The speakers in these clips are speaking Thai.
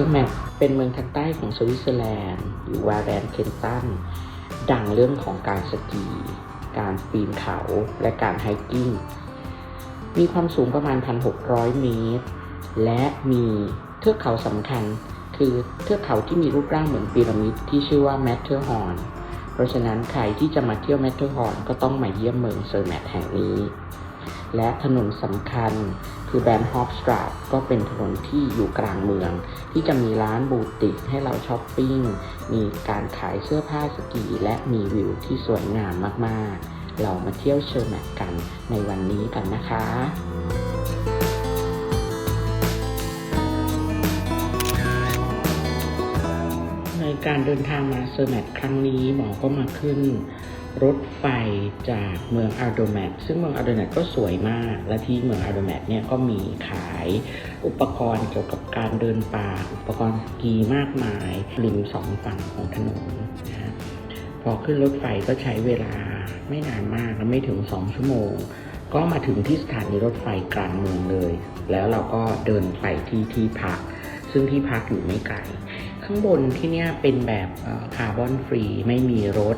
อร์แมทเป็นเมืองทางใต้ของสวิตเซอร์แลนด์หรือว่าแรนเคนตันดังเรื่องของการสกี การปีนเขาและการไฮกิ้ง มีความสูงประมาณ 1,600 เมตร และมีเทือกเขาสำคัญ คือเทือกเขาที่มีรูปร่างเหมือนพีระมิดที่ชื่อว่าแมทเทอร์ฮอร์นเพราะฉะนั้นใครที่จะมาเที่ยวแมทเทอร์ฮอร์นก็ต้องมาเยี่ยมเมืองเซอร์แมทแห่งนี้ และถนนสำคัญคือแบรนด์ฮอปสตราทก็เป็นถนนที่อยู่กลางเมือง ที่จะมีร้านบูติกให้เราช้อปปิ้ง มีการขายเสื้อผ้าสกีและมีวิวที่สวยงามมากๆ เรามาเที่ยวเชอร์แมทกันในวันนี้กันนะคะในการเดินทางมาเซอร์แมทครั้งนี้หมอก็มาขึ้น รถไฟจากเมืองอัลโดแมทซึ่งเมืองอัลโดแมทก็สวยมาก และที่เมืองอัลโดแมทเนี่ยก็มีขายอุปกรณ์เกี่ยวกับการเดินป่า อุปกรณ์สกีมากมายริมสองฝั่งของถนนนะฮะพอขึ้นรถไฟก็ใช้เวลาไม่นานมากและไม่ถึง2ชั่วโมง ก็มาถึงที่สถานีรถไฟกลางเมืองเลย แล้วเราก็เดินไปที่ที่พัก ซึ่งที่พักอยู่ไม่ไกล ข้างบนที่เนี่ยเป็นแบบคาร์บอนฟรีไม่มีรถ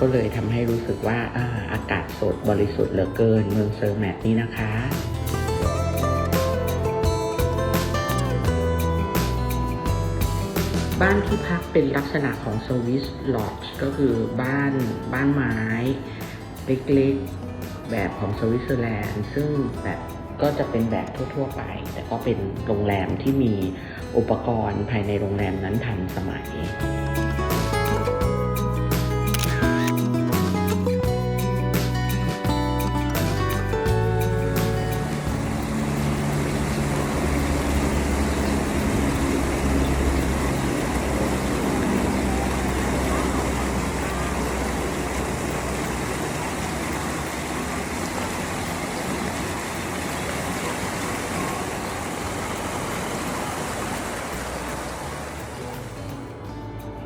ก็เลยทำให้รู้สึกว่าอาอากาศสดบริสุทธิ์เหลือเกินเมืองเซอร์แมทนี่นะคะบ้านที่พักเป็นลักษณะของสวิสลอดก็คือบ้านบ้านไม้ เล็กๆ แบบของสวิตเซอร์แลนด์ ซึ่งแบบ ก็จะเป็นแบบทั่ว ๆ ไป แต่ก็เป็นโรงแรมที่มีอุปกรณ์ภายในโรงแรมนั้นทันสมัย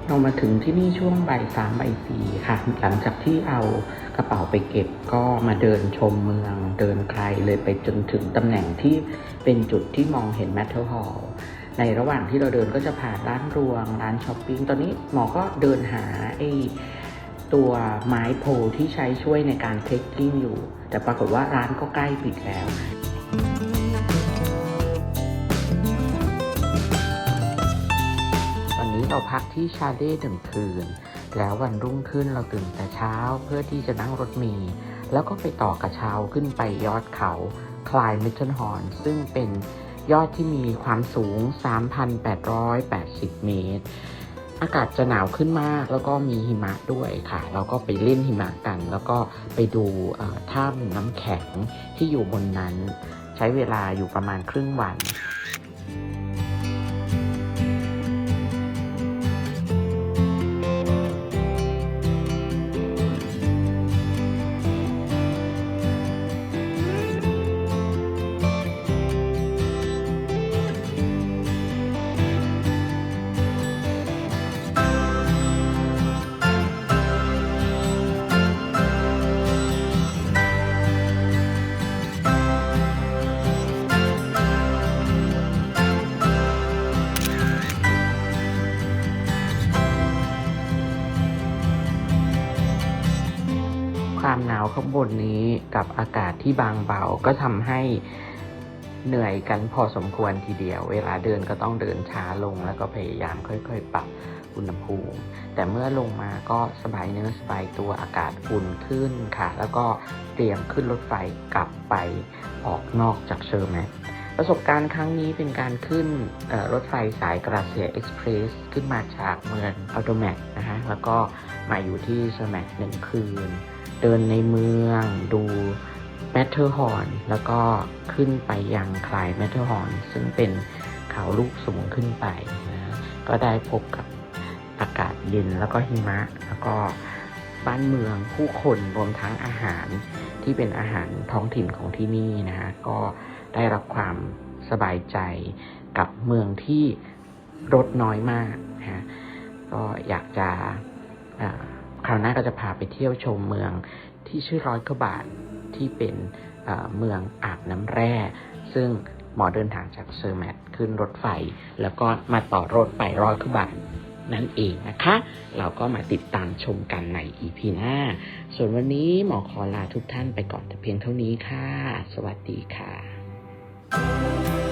เรามาถึงที่นี่ช่วงบ่ายสามบ่ายสี่ค่ะ หลังจากที่เอากระเป๋าไปเก็บก็มาเดินชมเมือง เดินไกลเลยไปจนถึงตำแหน่งที่เป็นจุดที่มองเห็นแมทเทอร์ฮอลล์ในระหว่างที่เราเดินก็จะผ่านร้านรวง ร้านช้อปปิ้ง ตอนนี้หมอก็เดินหาไอ้ตัวไม้โพลที่ใช้ช่วยในการเทคกิ้งอยู่ แต่ปรากฏว่าร้านก็ใกล้ปิดแล้ว เราพักที่ชาเล่หนึ่งคืน แล้ววันรุ่งขึ้นเราตื่นแต่เช้าเพื่อที่จะนั่งรถเมล์แล้วก็ไปต่อกระเช้าขึ้นไปยอดเขาคลายมิทเทนฮอนซึ่งเป็นยอดที่มีความสูง 3,880 เมตร อากาศจะหนาวขึ้นมาก แล้วก็มีหิมะด้วยค่ะ เราก็ไปเล่นหิมะกัน แล้วก็ไปดูถ้ำน้ำแข็งที่อยู่บนนั้น ใช้เวลาอยู่ประมาณครึ่งวัน ความหนาวข้างบนนี้กับอากาศที่บางเบาก็ทำให้เหนื่อยกันพอสมควรทีเดียว เวลาเดินก็ต้องเดินช้าลงแล้วก็พยายามค่อย ๆ ปรับอุณหภูมิ แต่เมื่อลงมาก็สบายเนื้อสบายตัวอากาศอุ่นขึ้นค่ะ แล้วก็เตรียมขึ้นรถไฟกลับไปออกนอกจากเชอร์แมทประสบการณ์ครั้งนี้เป็นการขึ้นรถไฟสายกราเซียเอ็กซ์เพรสขึ้นมาจากเมืองอัลโตแมทนะฮะแล้วก็มาอยู่ที่เชอร์แมทหนึ่งคืน เดินในเมืองดูแมทเทอร์ฮอร์นแล้วก็ขึ้นไปยังคลายแมทเทอร์ฮอร์นซึ่งเป็นเขาลูกสูงขึ้นไปนะก็ได้พบกับอากาศเย็นแล้วก็หิมะ แล้วก็บ้านเมืองผู้คนรวมทั้งอาหารที่เป็นอาหารท้องถิ่นของที่นี่นะฮะก็ได้รับความสบายใจกับเมืองที่รถน้อยมากนะฮะก็อยากจะ คราวหน้าก็จะพาไปเที่ยวชมเมืองที่ชื่อร้อยกว่าบาทที่เป็นเอ่อเมืองอาบน้ำแร่ ซึ่งหมอเดินทางจากเซอร์แมทขึ้นรถไฟ แล้วก็มาต่อรถไปร้อยกว่าบาทนั่นเองนะคะ เราก็มาติดตามชมกันใน EP หน้า ส่วนวันนี้หมอขอลาทุกท่านไปก่อนแต่เพียงเท่านี้ค่ะ สวัสดีค่ะ